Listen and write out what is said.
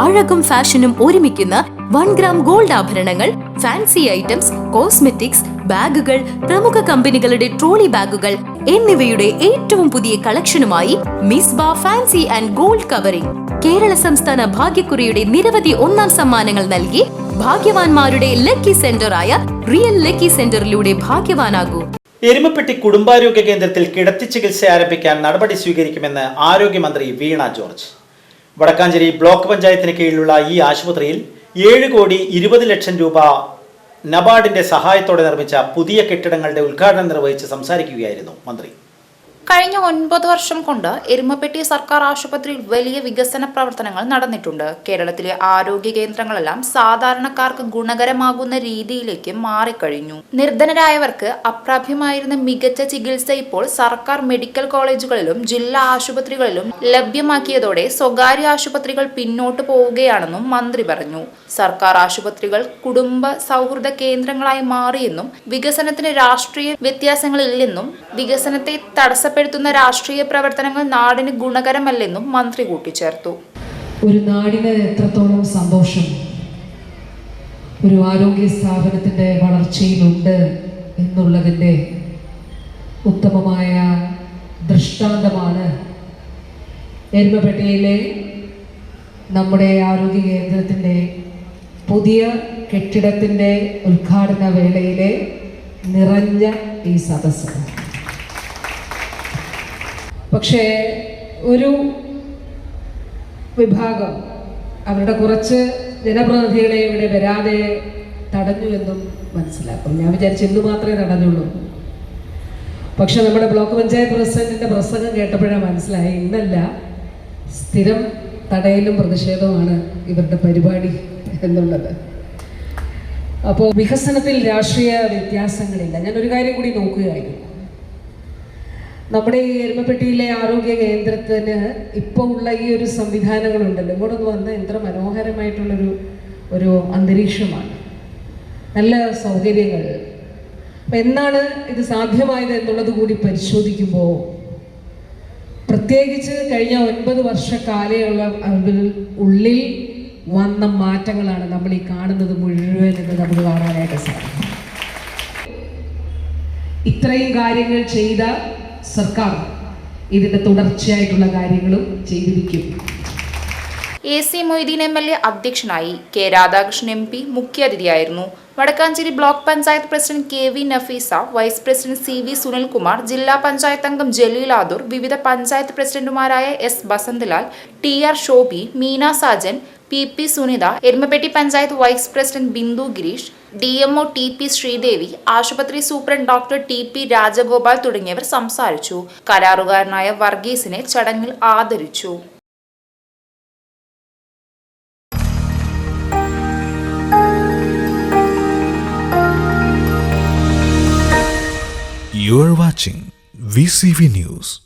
അഴകും ഫാഷനും ഒരുമിക്കുന്ന one gram gold ആഭരണങ്ങൾ ഫാൻസി ഐറ്റംസ് കോസ്മെറ്റിക്സ് ബാഗുകൾ പ്രമുഖ കമ്പനികളുടെ ട്രോളി ബാഗുകൾ എന്നിവയുടെ ഏറ്റവും പുതിയ കളക്ഷനുമായി മിസ് ബാ fancy and gold covering. Kerala സംസ്ഥാന ഭാഗ്യക്കുറിയുടെ നിരവധി ഒന്നാം സമ്മാനങ്ങൾ നൽകി ഭാഗ്യവാന്മാരുടെ ലക്കി സെന്ററായ റിയൽ ലക്കി സെന്ററിലൂടെ ഭാഗ്യവാനാകൂ. എരുമപ്പെട്ടി കുടുംബാരോഗ്യ കേന്ദ്രത്തിൽ കിടത്തി ചികിത്സ ആരംഭിക്കാൻ നടപടി സ്വീകരിക്കുമെന്ന് ആരോഗ്യമന്ത്രി വീണ ജോർജ്. വടക്കാഞ്ചേരി ബ്ലോക്ക് പഞ്ചായത്തിന് കീഴിലുള്ള ഈ ആശുപത്രിയിൽ ഏഴ് കോടി ഇരുപത് ലക്ഷം രൂപ നബാർഡിന്റെ സഹായത്തോടെ നിർമ്മിച്ച പുതിയ കെട്ടിടങ്ങളുടെ ഉദ്ഘാടനം നിർവഹിച്ച് സംസാരിക്കുകയായിരുന്നു മന്ത്രി. കഴിഞ്ഞ ഒൻപത് വർഷം കൊണ്ട് എരുമപ്പെട്ടി സർക്കാർ ആശുപത്രിയിൽ വലിയ വികസന പ്രവർത്തനങ്ങൾ നടന്നിട്ടുണ്ട്. കേരളത്തിലെ ആരോഗ്യ കേന്ദ്രങ്ങളെല്ലാം സാധാരണക്കാർക്ക് ഗുണകരമാകുന്ന രീതിയിലേക്ക് മാറിക്കഴിഞ്ഞു. നിർധനരായവർക്ക് അപ്രാപ്യമായിരുന്ന മികച്ച ചികിത്സ ഇപ്പോൾ സർക്കാർ മെഡിക്കൽ കോളേജുകളിലും ജില്ലാ ആശുപത്രികളിലും ലഭ്യമാക്കിയതോടെ സ്വകാര്യ ആശുപത്രികൾ പിന്നോട്ട് പോവുകയാണെന്നും മന്ത്രി പറഞ്ഞു. സർക്കാർ ആശുപത്രികൾ കുടുംബ സൗഹൃദ കേന്ദ്രങ്ങളായി മാറിയെന്നും വികസനത്തിന് രാഷ്ട്രീയ വ്യത്യാസങ്ങളില്ലെന്നും വികസനത്തെ തടസ്സപ്പെടുത്തുന്ന രാഷ്ട്രീയ പ്രവർത്തനങ്ങൾ നാടിന് ഗുണകരമല്ലെന്നും മന്ത്രി കൂട്ടിച്ചേർത്തു. ഒരു നാടിന് എത്രത്തോളം സന്തോഷം ഒരു ആരോഗ്യ സ്ഥാപനത്തിന്റെ വളർച്ചയിലുണ്ട് എന്നുള്ളതിന്റെ ഉത്തമമായ ദൃഷ്ടാന്തമാണ് എരുമപ്പെട്ടിയിലെ നമ്മുടെ ആരോഗ്യ കേന്ദ്രത്തിന്റെ പുതിയ കെട്ടിടത്തിന്റെ ഉദ്ഘാടന വേളയിലെ നിറഞ്ഞ ഈ സദസ്സ്. പക്ഷേ ഒരു വിഭാഗം അവരുടെ കുറച്ച് ജനപ്രതിനിധികളെ ഇവിടെ വരാതെ തടഞ്ഞു എന്നും മനസ്സിലാക്കും ഞാൻ വിചാരിച്ചു ഇന്ന് മാത്രമേ തടഞ്ഞുള്ളൂ. പക്ഷെ നമ്മുടെ ബ്ലോക്ക് പഞ്ചായത്ത് പ്രസിഡന്റിന്റെ പ്രസംഗം കേട്ടപ്പോഴാണ് മനസ്സിലായി ഇന്നല്ല സ്ഥിരം തടയലും പ്രതിഷേധവുമാണ് ഇവരുടെ പരിപാടി എന്നുള്ളത്. അപ്പോൾ വികസനത്തിൽ രാഷ്ട്രീയ വ്യത്യാസങ്ങളില്ല. ഞാൻ ഒരു കാര്യം കൂടി നോക്കുകയായിരുന്നു. നമ്മുടെ ഈ എരുമപ്പെട്ടിയിലെ ആരോഗ്യ കേന്ദ്രത്തിന് ഇപ്പോൾ ഉള്ള ഈ ഒരു സംവിധാനങ്ങളുണ്ടല്ലോ. ഇങ്ങോട്ടൊന്ന് വന്ന് എത്ര മനോഹരമായിട്ടുള്ളൊരു ഒരു അന്തരീക്ഷമാണ്. നല്ല സൗകര്യങ്ങൾ. അപ്പം എന്നാണ് ഇത് സാധ്യമായത് എന്നുള്ളത് കൂടി പരിശോധിക്കുമ്പോൾ പ്രത്യേകിച്ച് കഴിഞ്ഞ ഒൻപത് വർഷ കാലയുള്ള ഉള്ളിൽ വന്ന മാറ്റങ്ങളാണ് നമ്മൾ ഈ കാണുന്നത് മുഴുവൻ എന്ന് നമുക്ക് കാണാനായിട്ട് സാധിക്കും. ഇത്രയും കാര്യങ്ങൾ ചെയ്ത സർക്കാർ ഇതിന്റെ തുടർച്ചയായിട്ടുള്ള കാര്യങ്ങളും ചെയ്തിരിക്കും. A C Moideen M L A അധ്യക്ഷനായി K Radhakrishnan M P മുഖ്യാതിഥിയായിരുന്നു Vadakkanchery block panchayat president K V Nafeesa vice president C V Sunilkumar ജില്ലാ പഞ്ചായത്ത് അംഗം ജലീൽ ആദൂർ വിവിധ പഞ്ചായത്ത് പ്രസിഡന്റുമാരായ S Basanthalal T R Shobi Meena Sajan P P Sunitha Erumapetty panchayat vice president Bindu Girish D M O T P Sreedevi ആശുപത്രി superintendent doctor T P Rajagopal തുടങ്ങിയവർ സംസാരിച്ചു കരാറുകാരനായ വർഗീസിനെ ചടങ്ങിൽ ആദരിച്ചു You are watching VCV News.